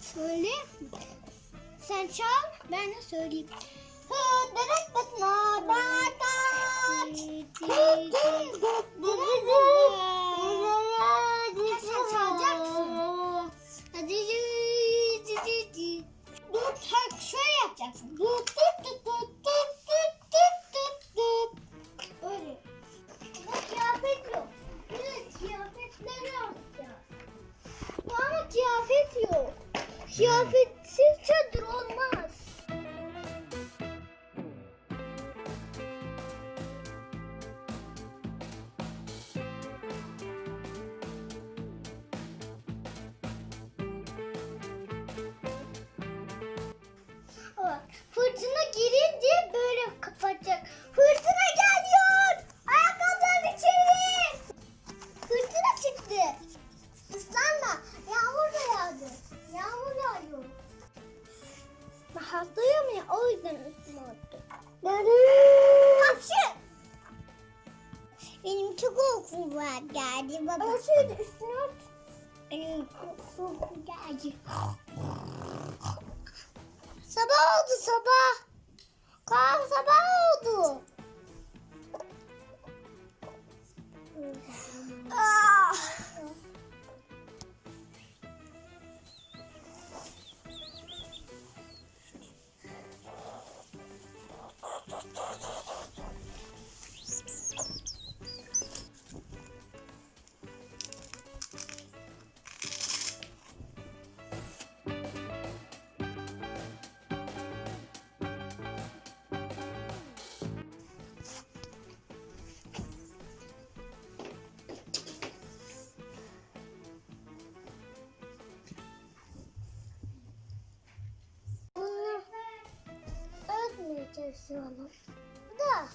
söyle. Sen çal, ben de söyleyeyim. Hı, demek batma, batat. Kıyafet hastayım ya o yüzden üstüme attım. Hapşı. Benim çok uykum var geldi baba. Ben şöyle üstüne at. Benim çok uykum geldi. Sabah oldu sabah. Kaan sabah oldu. Allah'tan все. Ну, да.